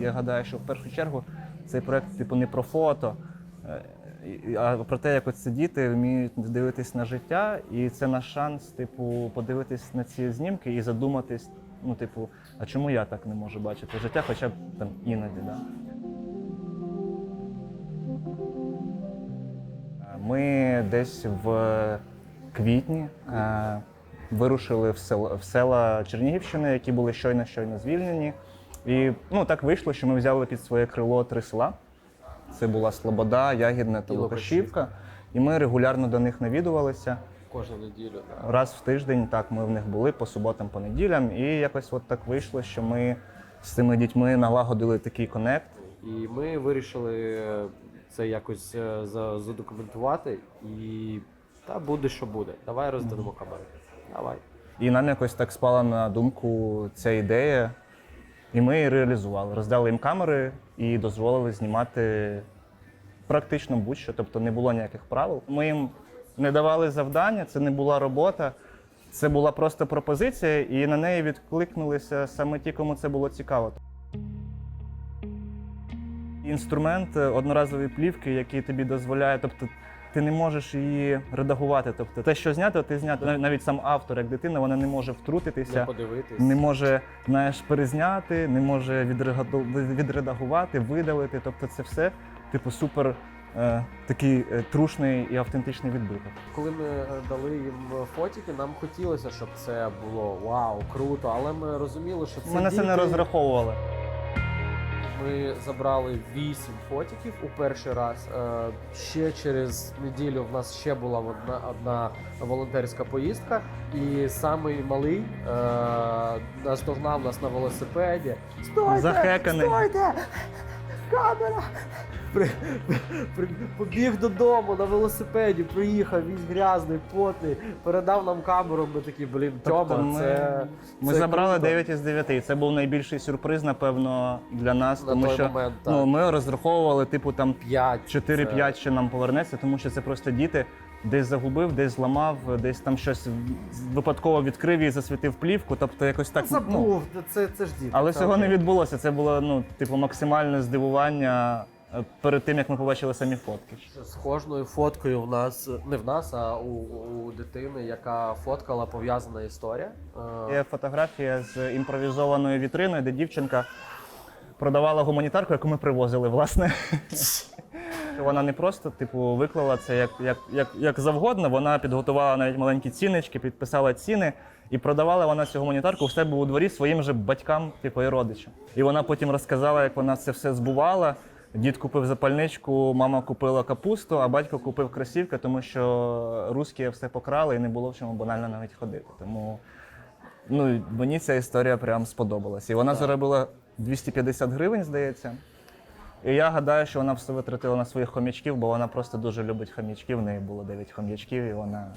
я гадаю, що в першу чергу цей проект типу не про фото, е, а про те, як от сидіти, вміють дивитись на життя, і це наш шанс, типу, подивитись на ці знімки і задуматись, ну, типу, а чому я так не можу бачити життя, хоча б там іноді. Да? Ми десь в квітні е, вирушили в села, в села Чернігівщини, які були щойно щойно звільнені. І ну, так вийшло, що ми взяли під своє крило три села. Це була Слобода, Ягідне та Лукашівка. І ми регулярно до них навідувалися. Кожну неділю. Да. Раз в тиждень так ми в них були по суботам, по неділям. І якось от так вийшло, що ми з цими дітьми налагодили такий конект. І ми вирішили це якось е, задокументувати. І та буде, що буде. Давай роздамо камери. Давай. І нам якось так спала на думку ця ідея, і ми її реалізували. Роздали їм камери і дозволили знімати практично будь-що, тобто не було ніяких правил. Ми їм не давали завдання, це не була робота, це була просто пропозиція, і на неї відкликнулися саме ті, кому це було цікаво. Інструмент е, одноразової плівки, який тобі дозволяє, тобто ти не можеш її редагувати. Тобто те, що знято, ти знято. Нав- Навіть сам автор, як дитина, вона не може втрутитися, подивитись. не може знаєш, перезняти, не може відредагувати, видалити. Тобто це все, типу, супер е, такий е, трушний і автентичний відбиток. Коли ми е, дали їм фотики, нам хотілося, щоб це було вау, круто, але ми розуміли, що це Ми на це не розраховували. Ми забрали вісім фотиків у перший раз. Е, Ще через неділю в нас ще була одна, одна волонтерська поїздка, і самий малий е, наздогнав нас на велосипеді. Стойте! Захеканий. Стойте! Камера! При, при, побіг додому на велосипеді, приїхав, весь грязний, потний, передав нам камеру. Ми такі, блін, Тьома, Тобто ми- це. Ми це забрали круто. 9 із 9. І це був найбільший сюрприз, напевно, для нас, На тому той що момент, так. ну, ми розраховували, типу, там П'ять. 4-5 ще нам повернеться, тому що це просто діти. Десь загубив, десь зламав, десь там щось випадково відкрив і засвітив плівку. Тобто якось так. Ну, Забув, це, це ж діти. але це цього не відбулося. Це було ну, типу, максимальне здивування е, перед тим, як ми побачили самі фотки. З кожною фоткою в нас, не в нас, а у, у дитини, яка фоткала пов'язана історія. Е, Є фотографія з імпровізованою вітриною, де дівчинка продавала гуманітарку, яку ми привозили, власне. Вона не просто типу, виклала це як, як, як, як завгодно. Вона підготувала навіть маленькі ціночки, підписала ціни і продавала вона цю гуманітарку в себе у дворі своїм же батькам, типу, і родичам. І вона потім розказала, як вона це все збувала. Дід купив запальничку, мама купила капусту, а батько купив кросівки, тому що русські все покрали і не було в чому банально навіть ходити. Тому Ну, мені ця історія прям сподобалась. І вона заробила 250 гривень, здається. І я гадаю, що вона все витратила на своїх хомячків, бо вона просто дуже любить хомячків. В неї було 9 хомячків, і вона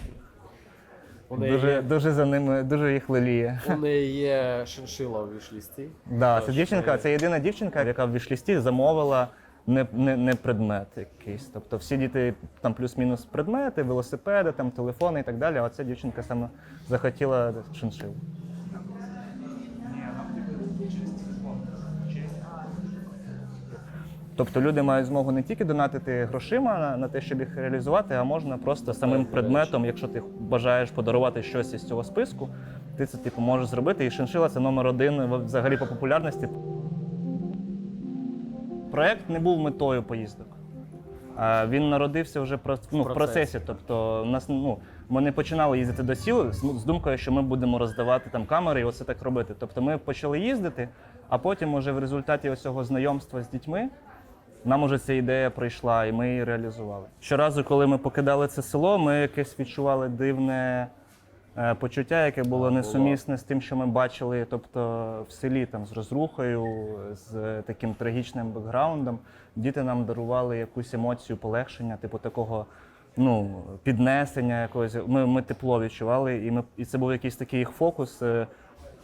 у, неї дуже, є, дуже за ними, дуже їх леліє. у неї є шиншила у вішлісті. Да, це Тож, дівчинка, е, це єдина дівчинка, яка в вішлісті замовила не, не, не предмет якийсь. Тобто всі діти там плюс-мінус предмети, велосипеди, там телефони і так далі. А ця дівчинка саме захотіла шиншилу. Тобто люди мають змогу не тільки донатити грошима на, на те, щоб їх реалізувати, а можна просто самим предметом, якщо ти бажаєш подарувати щось із цього списку, ти це типу можеш зробити. І шиншила це номер один взагалі по популярності. Проект не був метою поїздок. А Він народився вже про- ну, в процесі. процесі. Тобто, нас ну ми не починали їздити до сіл з, з думкою, що ми будемо роздавати там камери і оце так робити. Тобто, ми почали їздити, а потім, уже в результаті ось цього знайомства з дітьми, нам уже ця ідея прийшла, і ми її реалізували. Щоразу, коли ми покидали це село, ми якесь відчували дивне е, почуття, яке було несумісне з тим, що ми бачили, тобто в селі там з розрухою, з е, таким трагічним бекграундом. Діти нам дарували якусь емоцію полегшення, типу такого. Ну, піднесення якогось. Ми, ми тепло відчували, і, ми, і це був якийсь такий їх фокус, е,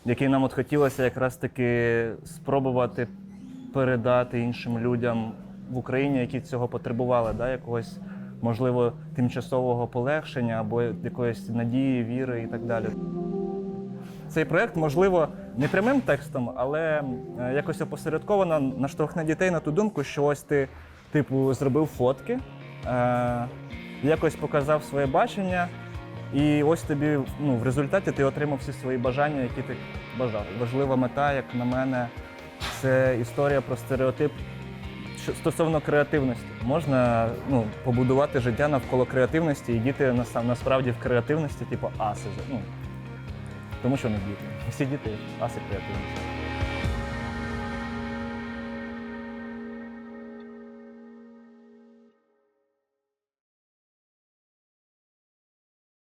який нам от хотілося якраз таки спробувати передати іншим людям в Україні, які цього потребували, да, якогось, можливо, тимчасового полегшення або якоїсь надії, віри і так далі. цей проект, можливо, не прямим текстом, але е, якось опосередковано наштовхне дітей на ту думку, що ось ти, типу, зробив фотки, е, якось показав своє бачення, і ось тобі ну, в результаті ти отримав всі свої бажання, які ти бажав. Важлива мета, як на мене, це історія про стереотип стосовно креативності. Можна ну, побудувати життя навколо креативності, і діти насправді в креативності, типу, аси. Ну, тому що не діти. Всі діти аси креативності.